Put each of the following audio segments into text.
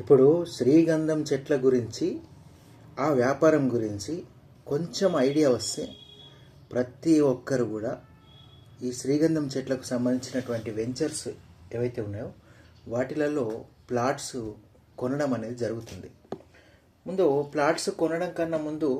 ఇప్పుడు శ్రీగంధం చెట్ల గురించి ఆ వ్యాపారం గురించి కొంచెం ఐడియా వస్తే ప్రతి ఒక్కరు కూడా ఈ శ్రీగంధం చెట్లకు సంబంధించినటువంటి వెంచర్స్ ఏవైతే ఉన్నాయో వాటిలలో ప్లాట్స్ కొనడం అనేది జరుగుతుంది. ముందు ప్లాట్స్ కొనడం కన్నా ముందు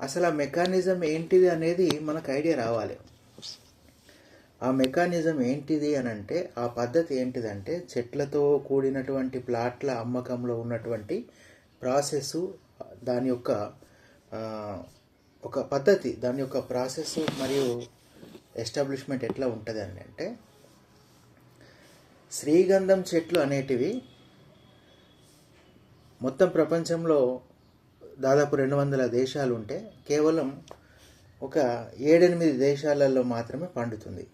అసలు ఆ మెకానిజం ఏంటిది అనేది మనకు ఐడియా రావాలి. ఆ మెకానిజం ఏంటిది అని అంటే ఆ పద్ధతి ఏంటిదంటే చెట్లతో కూడినటువంటి ప్లాట్ల అమ్మకంలో ఉన్నటువంటి ప్రాసెస్ దాని యొక్క ఒక పద్ధతి దాని యొక్క ప్రాసెస్ మరియు ఎస్టాబ్లిష్మెంట్ ఎట్లా ఉంటుంది అని అంటే శ్రీగంధం చెట్లు అనేటివి మొత్తం ప్రపంచంలో దాదాపు రెండు వందల దేశాలు ఉంటే కేవలం ఒక ఏడెనిమిది దేశాలలో మాత్రమే పండుతుంది.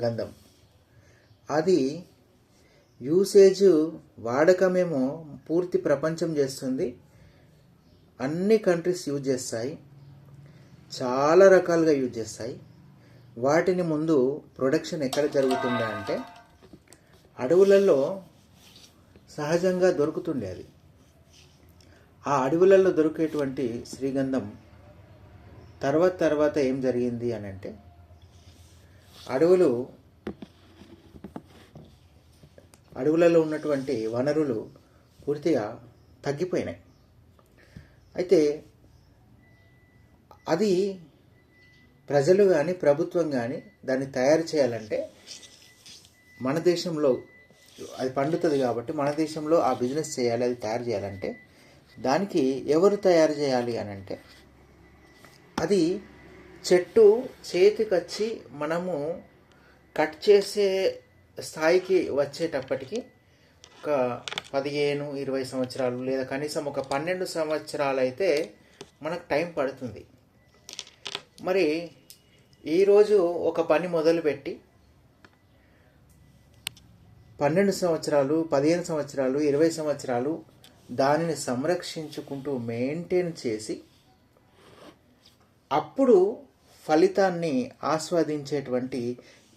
గంధం. అది యూసేజ్ వాడకమేమో పూర్తి ప్రపంచం చేస్తుంది. అన్ని కంట్రీస్ యూజ్ చేస్తాయి. చాలా రకాలుగా యూజ్ చేస్తాయి. వాటిని ముందు ప్రొడక్షన్ ఎక్కడ జరుగుతుందా అంటే అడవులలో సహజంగా దొరుకుతుండే అది. ఆ అడవులలో దొరికేటువంటి శ్రీగంధం తర్వాత తర్వాత ఏం జరిగింది అని అంటే అడవులు అడవులలో ఉన్నటువంటి వనరులు పూర్తిగా తగ్గిపోయినాయి. అయితే అది ప్రజలు కానీ ప్రభుత్వం కానీ దాన్ని తయారు చేయాలంటే మన దేశంలో అది పండుతుంది కాబట్టి మన దేశంలో ఆ బిజినెస్ చేయాలి అది తయారు చేయాలంటే దానికి ఎవరు తయారు చేయాలి అని అంటే అది చెట్టు చేతికొచ్చి మనము కట్ చేసే స్థాయికి వచ్చేటప్పటికి ఒక పదిహేను ఇరవై సంవత్సరాలు లేదా కనీసం ఒక పన్నెండు సంవత్సరాలు అయితే మనకు టైం పడుతుంది. మరి ఈరోజు ఒక పని మొదలుపెట్టి పన్నెండు సంవత్సరాలు పదిహేను సంవత్సరాలు ఇరవై సంవత్సరాలు దానిని సంరక్షించుకుంటూ మెయింటైన్ చేసి అప్పుడు ఫలితాన్ని ఆస్వాదించేటువంటి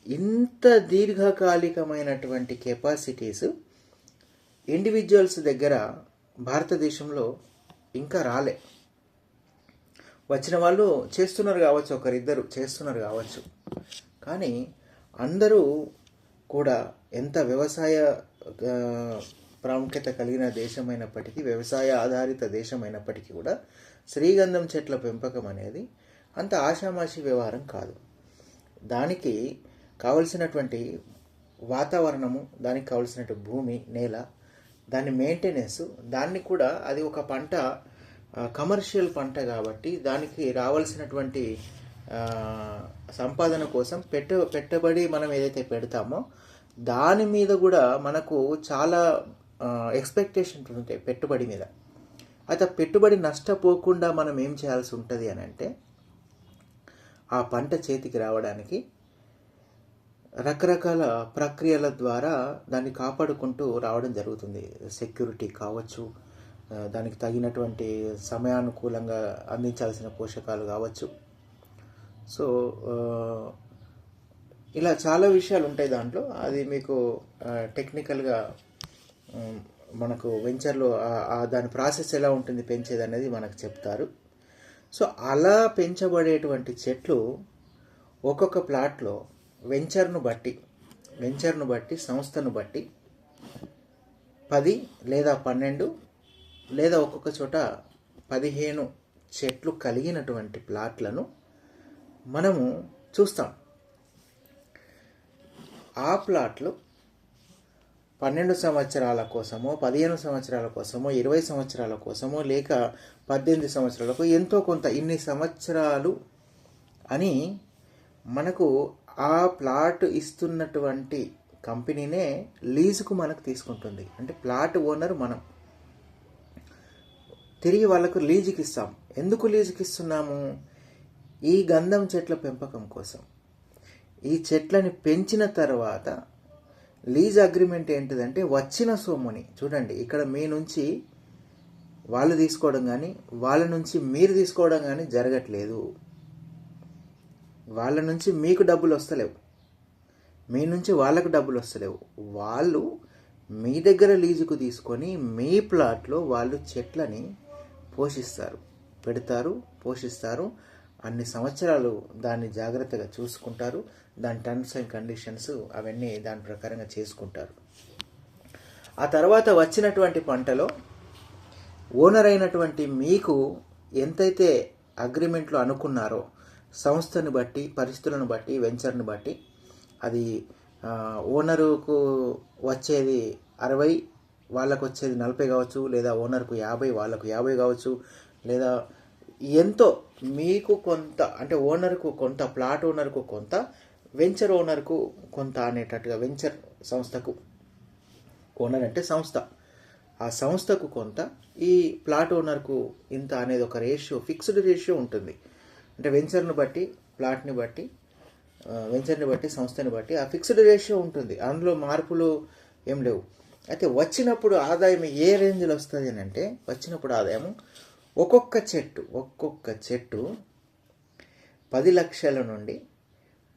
ఇంత దీర్ఘకాలికమైనటువంటి కెపాసిటీస్ ఇండివిజువల్స్ దగ్గర భారతదేశంలో ఇంకా రాలే. వచ్చిన వాళ్ళు చేస్తున్నారు కావచ్చు ఒకరిద్దరు చేస్తున్నారు కావచ్చు. కానీ అందరూ కూడా ఎంత వ్యవసాయ ప్రాముఖ్యత కలిగిన దేశమైనప్పటికీ వ్యవసాయ ఆధారిత దేశమైనప్పటికీ కూడా శ్రీగంధం చెట్ల పెంపకం అనేది అంత ఆషామాషి వ్యవహారం కాదు. దానికి కావలసినటువంటి వాతావరణము దానికి కావలసినటువంటి భూమి నేల దాని మెయింటెనెన్స్ దాన్ని కూడా అది ఒక పంట కమర్షియల్ పంట కాబట్టి దానికి రావాల్సినటువంటి సంపాదన కోసం పెట్ట పెట్టబడి మనం ఏదైతే పెడతామో దాని మీద కూడా మనకు చాలా ఎక్స్పెక్టేషన్స్ ఉంటాయి పెట్టుబడి మీద. అయితే పెట్టుబడి నష్టపోకుండా మనం ఏం చేయాల్సి ఉంటుంది అని అంటే ఆ పంట చేతికి రావడానికి రకరకాల ప్రక్రియల ద్వారా దాన్ని కాపాడుకుంటూ రావడం జరుగుతుంది. సెక్యూరిటీ కావచ్చు దానికి తగినటువంటి సమయానుకూలంగా అందించాల్సిన పోషకాలు కావచ్చు. సో ఇలా చాలా విషయాలు ఉంటాయి దాంట్లో. అది మీకు టెక్నికల్గా మనకు వెంచర్లో దాని ప్రాసెస్ ఎలా ఉంటుంది పెంచేది అనేది మనకు చెప్తారు. సో అలా పెంచబడేటువంటి చెట్లు ఒక్కొక్క ప్లాట్లో వెంచర్ను బట్టి వెంచర్ను బట్టి సంస్థను బట్టి పది లేదా పన్నెండు లేదా ఒక్కొక్క చోట పదిహేను చెట్లు కలిగినటువంటి ప్లాట్లను మనము చూస్తాం. ఆ ప్లాట్లు పన్నెండు సంవత్సరాల కోసమో పదిహేను సంవత్సరాల కోసమో ఇరవై సంవత్సరాల కోసమో లేక పద్దెనిమిది సంవత్సరాలకు ఎంతో కొంత ఇన్ని సంవత్సరాలు అని మనకు ఆ ప్లాట్ ఇస్తున్నటువంటి కంపెనీనే లీజుకు మనకు తీసుకుంటుంది. అంటే ప్లాట్ ఓనర్ మనం. తిరిగి వాళ్ళకు లీజుకి ఇస్తాం. ఎందుకు లీజుకి ఇస్తున్నాము? ఈ గంధం చెట్ల పెంపకం కోసం. ఈ చెట్లని పెంచిన తర్వాత లీజ్ అగ్రిమెంట్ ఏంటిదంటే వచ్చిన సొమ్ముని. చూడండి ఇక్కడ మీ నుంచి వాళ్ళు తీసుకోవడం కానీ వాళ్ళ నుంచి మీరు తీసుకోవడం కానీ జరగట్లేదు. వాళ్ళ నుంచి మీకు డబ్బులు వస్తలేవు. మీ నుంచి వాళ్ళకు డబ్బులు వస్తలేవు. వాళ్ళు మీ దగ్గర లీజుకు తీసుకొని మీ ప్లాట్లో వాళ్ళు చెట్లని పోషిస్తారు. పెడతారు పోషిస్తారు. అన్ని సంవత్సరాలు దాన్ని జాగ్రత్తగా చూసుకుంటారు. దాని టర్మ్స్ అండ్ కండిషన్స్ అవన్నీ దాని ప్రకారంగా చేసుకుంటారు. ఆ తర్వాత వచ్చినటువంటి పంటలో ఓనర్ అయినటువంటి మీకు ఎంతైతే అగ్రిమెంట్లో అనుకున్నారో సంస్థను బట్టి పరిస్థితులను బట్టి వెంచర్ను బట్టి అది ఓనరుకు వచ్చేది అరవై వాళ్ళకు వచ్చేది నలభై కావచ్చు లేదా ఓనర్కు యాభై వాళ్ళకు యాభై కావచ్చు లేదా ఎంతో మీకు కొంత అంటే ఓనర్కు కొంత ప్లాట్ ఓనర్కు కొంత వెంచర్ ఓనర్కు కొంత అనేటట్టుగా వెంచర్ సంస్థకు ఓనర్ అంటే సంస్థ. ఆ సంస్థకు కొంత ఈ ప్లాట్ ఓనర్కు ఇంత అనేది ఒక రేషియో ఫిక్స్డ్ రేషియో ఉంటుంది. అంటే వెంచర్ని బట్టి ప్లాట్ని బట్టి వెంచర్ని బట్టి సంస్థని బట్టి ఆ ఫిక్స్డ్ రేషియో ఉంటుంది. అందులో మార్పులు ఏం లేవు. అయితే వచ్చినప్పుడు ఆదాయం ఏ రేంజ్లో వస్తుంది అని అంటే వచ్చినప్పుడు ఆదాయం ఒక్కొక్క చెట్టు ఒక్కొక్క చెట్టు పది లక్షల నుండి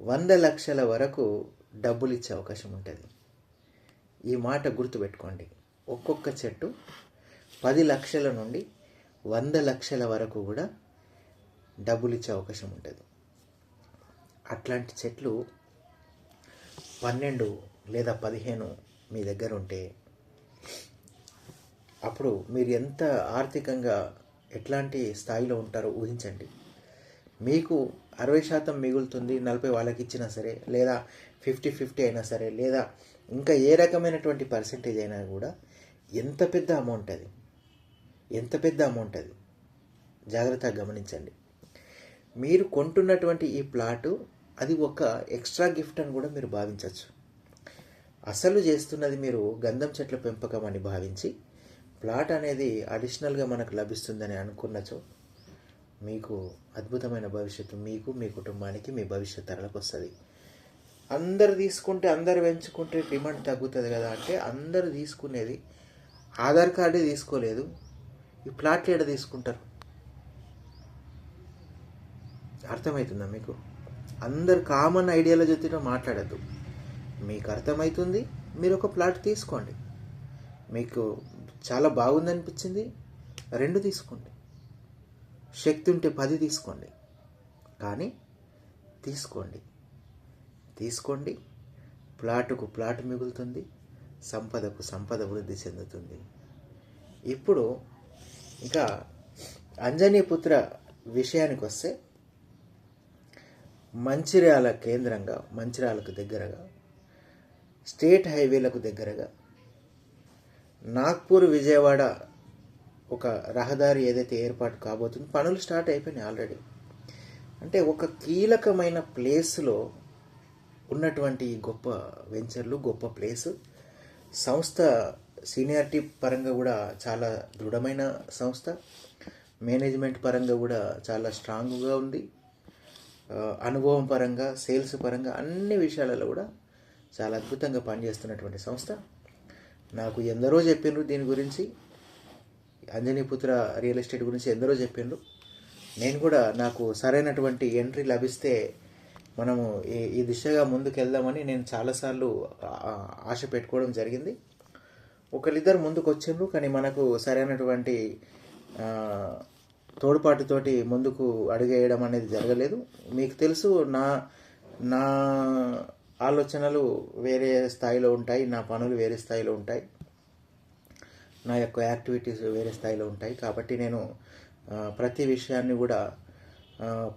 వంద లక్షల వరకు డబ్బులు ఇచ్చే అవకాశం ఉంటుంది. ఈ మాట గుర్తుపెట్టుకోండి. ఒక్కొక్క చెట్టు పది లక్షల నుండి వంద లక్షల వరకు కూడా డబ్బులు ఇచ్చే అవకాశం ఉంటుంది. అట్లాంటి చెట్లు పన్నెండు లేదా పదిహేను మీ దగ్గర ఉంటే అప్పుడు మీరు ఎంత ఆర్థికంగా ఎట్లాంటి స్థాయిలో ఉంటారో ఊహించండి. మీకు అరవై శాతం మిగులుతుంది నలభై వాళ్ళకి ఇచ్చినా సరే లేదా ఫిఫ్టీ ఫిఫ్టీ అయినా సరే లేదా ఇంకా ఏ రకమైనటువంటి పర్సంటేజ్ అయినా కూడా ఎంత పెద్ద అమౌంట్ అది? ఎంత పెద్ద అమౌంట్ అది? జాగ్రత్తగా గమనించండి. మీరు కొంటున్నటువంటి ఈ ప్లాటు అది ఒక ఎక్స్ట్రా గిఫ్ట్ అని కూడా మీరు భావించవచ్చు. అసలు చేస్తున్నది మీరు గంధం చెట్ల పెంపకం అని భావించి ప్లాట్ అనేది అడిషనల్గా మనకు లభిస్తుందని అనుకున్నచో మీకు అద్భుతమైన భవిష్యత్తు మీకు మీ కుటుంబానికి మీ భవిష్యత్ తరలకు వస్తుంది. అందరు తీసుకుంటే అందరు పెంచుకుంటే డిమాండ్ తగ్గుతుంది కదా అంటే అందరు తీసుకునేది ఆధార్ కార్డే తీసుకోలేదు. ఈ ప్లాట్లు ఎడ తీసుకుంటారు? అర్థమవుతుందా మీకు? అందరు కామన్ ఐడియాలజీతో మాట్లాడద్దు. మీకు అర్థమవుతుంది మీరు ఒక ప్లాట్ తీసుకోండి. మీకు చాలా బాగుందనిపించింది. రెండు తీసుకోండి. శక్తి ఉంటే పది తీసుకోండి. కానీ తీసుకోండి. తీసుకోండి. ప్లాటుకు ప్లాట్ మిగులుతుంది. సంపదకు సంపద వృద్ధి చెందుతుంది. ఇప్పుడు ఇంకా అంజనీపుత్ర విషయానికి వస్తే మంచిర్యాల కేంద్రంగా మంచిర్యాలకు దగ్గరగా స్టేట్ హైవేలకు దగ్గరగా నాగ్పూర్ విజయవాడ ఒక రహదారి ఏదైతే ఏర్పాటు కాబోతుందో పనులు స్టార్ట్ అయిపోయినాయి ఆల్రెడీ. అంటే ఒక కీలకమైన ప్లేస్లో ఉన్నటువంటి గొప్ప వెంచర్లు గొప్ప ప్లేస్. సంస్థ సీనియారిటీ పరంగా కూడా చాలా దృఢమైన సంస్థ. మేనేజ్మెంట్ పరంగా కూడా చాలా స్ట్రాంగ్గా ఉంది. అనుభవం పరంగా సేల్స్ పరంగా అన్ని విషయాలలో కూడా చాలా అద్భుతంగా పనిచేస్తున్నటువంటి సంస్థ. నాకు ఎందరో చెప్పిండ్రు దీని గురించి. అంజనీపుత్ర రియల్ ఎస్టేట్ గురించి ఎందరో చెప్పిండ్రు నేను కూడా నాకు సరైనటువంటి ఎంట్రీ లభిస్తే మనము ఈ ఈ దిశగా ముందుకు వెళ్దామని నేను చాలాసార్లు ఆశ పెట్టుకోవడం జరిగింది. ఒకరిద్దరు ముందుకు వచ్చిండ్రు కానీ మనకు సరైనటువంటి తోడ్పాటుతోటి ముందుకు అడుగేయడం అనేది జరగలేదు. మీకు తెలుసు నా నా ఆలోచనలు వేరే స్థాయిలో ఉంటాయి నా పనులు వేరే స్థాయిలో ఉంటాయి నా యొక్క యాక్టివిటీస్ వేరే స్థాయిలో ఉంటాయి. కాబట్టి నేను ప్రతి విషయాన్ని కూడా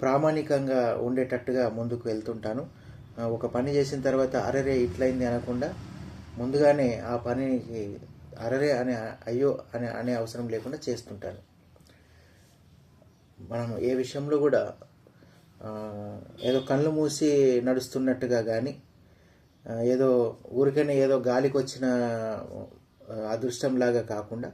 ప్రామాణికంగా ఉండేటట్టుగా ముందుకు వెళ్తుంటాను. ఒక పని చేసిన తర్వాత అరరే ఇట్లయింది అనకుండా ముందుగానే ఆ పనికి అరరే అనే అయ్యో అనే అనే అవసరం లేకుండా చేస్తుంటాను. మనం ఏ విషయంలో కూడా ఏదో కళ్ళు మూసి నడుస్తున్నట్టుగా కానీ ఏదో ఊరికనే ఏదో గాలికి వచ్చిన అదృష్టంలాగా కాకుండా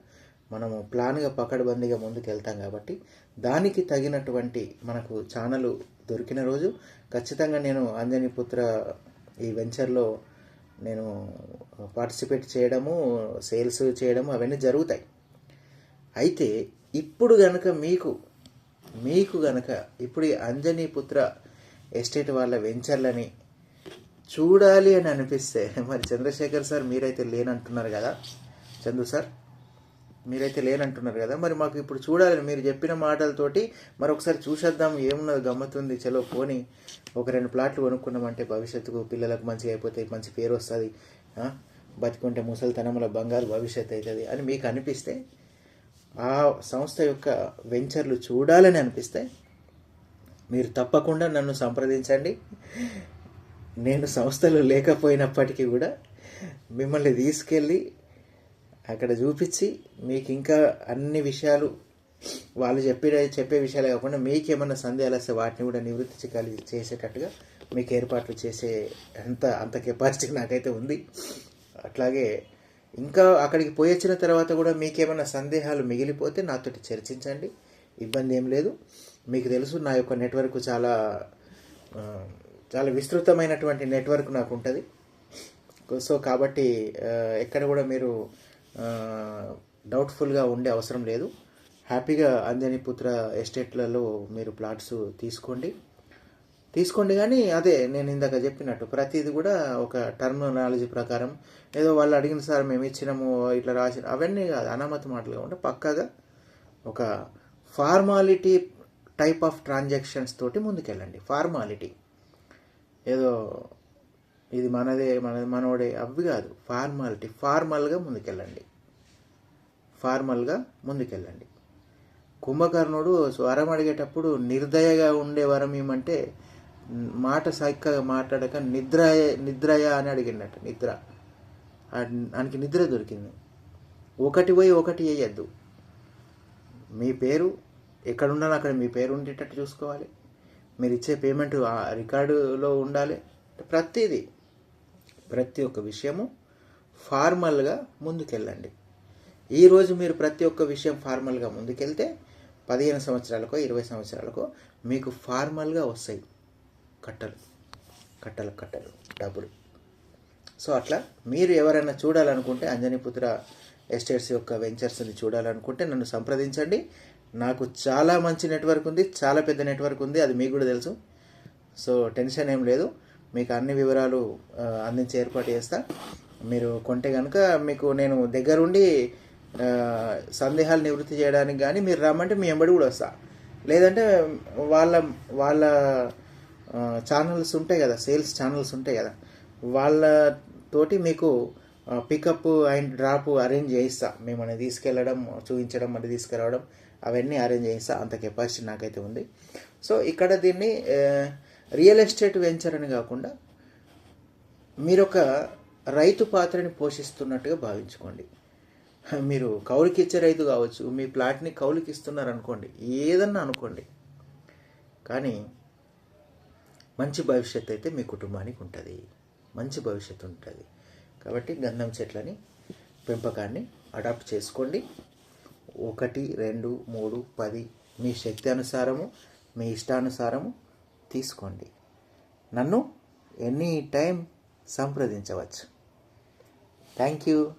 మనము ప్లాన్గా పకడ్బందీగా ముందుకు వెళ్తాం కాబట్టి దానికి తగినటువంటి మనకు ఛానల్ దొరికిన రోజు ఖచ్చితంగా నేను అంజనీపుత్ర ఈ వెంచర్లో నేను పార్టిసిపేట్ చేయడము సేల్స్ చేయడము అవన్నీ జరుగుతాయి. అయితే ఇప్పుడు గనక మీకు మీకు గనక ఇప్పుడు ఈ అంజనీపుత్ర ఎస్టేట్ వాళ్ళ వెంచర్లని చూడాలి అని అనిపిస్తే మరి చంద్రశేఖర్ సార్ మీరైతే లేనంటున్నారు కదా చందు సార్ మీరైతే లేనంటున్నారు కదా మరి మాకు ఇప్పుడు చూడాలని మీరు చెప్పిన మాటలతోటి మరొకసారి చూసేద్దాం ఏమున్నది గమ్మతుంది చలో పోని ఒక రెండు ప్లాట్లు కొనుక్కున్నామంటే భవిష్యత్తుకు పిల్లలకు మంచిగా అయిపోతాయి మంచి పేరు వస్తుంది బతుకుంటే బతికుంటే ముసలితనంలో బంగారు భవిష్యత్తు అవుతుంది అని మీకు అనిపిస్తే ఆ సంస్థ యొక్క వెంచర్లు చూడాలని అనిపిస్తే మీరు తప్పకుండా నన్ను సంప్రదించండి. నేను సంస్థలో లేకపోయినప్పటికీ కూడా మిమ్మల్ని తీసుకెళ్ళి అక్కడ చూపించి మీకు ఇంకా అన్ని విషయాలు వాళ్ళు చెప్పే చెప్పే విషయాలే కాకుండా మీకు ఏమైనా సందేహాలు వస్తే వాటిని కూడా నివృత్తి కలిగి చేసేటట్టుగా మీకు ఏర్పాట్లు చేసే అంత అంత కెపాసిటీ నాకైతే ఉంది. అట్లాగే ఇంకా అక్కడికి పోయి వచ్చిన తర్వాత కూడా మీకేమైనా సందేహాలు మిగిలిపోతే నాతోటి చర్చించండి. ఇబ్బంది ఏం లేదు. మీకు తెలుసు నా యొక్క నెట్వర్క్ చాలా చాలా విస్తృతమైనటువంటి నెట్వర్క్ నాకు ఉంటుంది సో కాబట్టి ఎక్కడ కూడా మీరు డౌట్ఫుల్గా ఉండే అవసరం లేదు. హ్యాపీగా అంజనీ పుత్ర ఎస్టేట్లలో మీరు ప్లాట్స్ తీసుకోండి. తీసుకోండి కానీ అదే నేను ఇందాక చెప్పినట్టు ప్రతిది కూడా ఒక టర్మినాలజీ ప్రకారం. ఏదో వాళ్ళు అడిగిన సార్ మేము ఇచ్చినాము ఇట్లా రాసిన అవన్నీ కాదు అనామతి మాటలు కాకుండా పక్కాగా ఒక ఫార్మాలిటీ టైప్ ఆఫ్ ట్రాన్సాక్షన్స్ తోటి ముందుకెళ్ళండి. ఫార్మాలిటీ. ఏదో ఇది మనదే మనది మనోడే అవి కాదు. ఫార్మాలిటీ ఫార్మల్గా ముందుకెళ్ళండి. ఫార్మల్గా ముందుకెళ్ళండి. కుంభకర్ణుడు స్వరం అడిగేటప్పుడు నిర్దయగా ఉండే వరం ఏమంటే మాట సైక్కగా మాట్లాడక నిద్ర నిద్రయ అని అడిగినట్టు నిద్ర. ఆయనకి నిద్ర దొరికింది. ఒకటి పోయి ఒకటి వేయద్దు. మీ పేరు ఎక్కడున్నాను అక్కడ మీ పేరు ఉండేటట్టు చూసుకోవాలి. మీరు ఇచ్చే పేమెంట్ ఆ రికార్డులో ఉండాలి. ప్రతిదీ ప్రతి ఒక్క విషయము ఫార్మల్గా ముందుకెళ్ళండి. ఈరోజు మీరు ప్రతి ఒక్క విషయం ఫార్మల్గా ముందుకెళ్తే పదిహేను సంవత్సరాలకో ఇరవై సంవత్సరాలకో మీకు ఫార్మల్గా వస్తాయి. కట్టలు కట్టలు కట్టలు డబ్బులు. సో అట్లా మీరు ఎవరైనా చూడాలనుకుంటే అంజనీపుత్ర ఎస్టేట్స్ యొక్క వెంచర్స్ని చూడాలనుకుంటే నన్ను సంప్రదించండి. నాకు చాలా మంచి నెట్వర్క్ ఉంది చాలా పెద్ద నెట్వర్క్ ఉంది అది మీకు కూడా తెలుసు. సో టెన్షన్ ఏం లేదు. మీకు అన్ని వివరాలు అందించే ఏర్పాటు చేస్తా. మీరు కొంటే కనుక మీకు నేను దగ్గరుండి సందేహాలు నివృత్తి చేయడానికి కానీ మీరు రమ్మంటే మీ ఎంబడి కూడా వస్తా. లేదంటే వాళ్ళ వాళ్ళ ఛానల్స్ ఉంటాయి కదా సేల్స్ ఛానల్స్ ఉంటాయి కదా. వాళ్ళతోటి మీకు పికప్ అండ్ డ్రాప్ అరేంజ్ చేయిస్తా. మిమ్మల్ని తీసుకెళ్ళడం చూపించడం మళ్ళీ తీసుకురావడం అవన్నీ అరేంజ్ చేయిస్తా. అంత కెపాసిటీ నాకైతే ఉంది. సో ఇక్కడ దీన్ని రియల్ ఎస్టేట్ వెంచర్ అని కాకుండా మీరు ఒక రైతు పాత్రని పోషిస్తున్నట్టుగా భావించుకోండి. మీరు కౌలుకి ఇచ్చే రైతు కావచ్చు మీ ప్లాట్ని కౌలుకి ఇస్తున్నారు అనుకోండి ఏదన్నా అనుకోండి. కానీ మంచి భవిష్యత్తు అయితే మీ కుటుంబానికి ఉంటుంది. మంచి భవిష్యత్తు ఉంటుంది కాబట్టి గంధం చెట్లని పెంపకాన్ని అడాప్ట్ చేసుకోండి. ఒకటి రెండు మూడు పది మీ శక్తి అనుసారము మీ ఇష్టానుసారము తీసుకోండి. నన్ను ఎనీ టైం సంప్రదించవచ్చు. Thank you.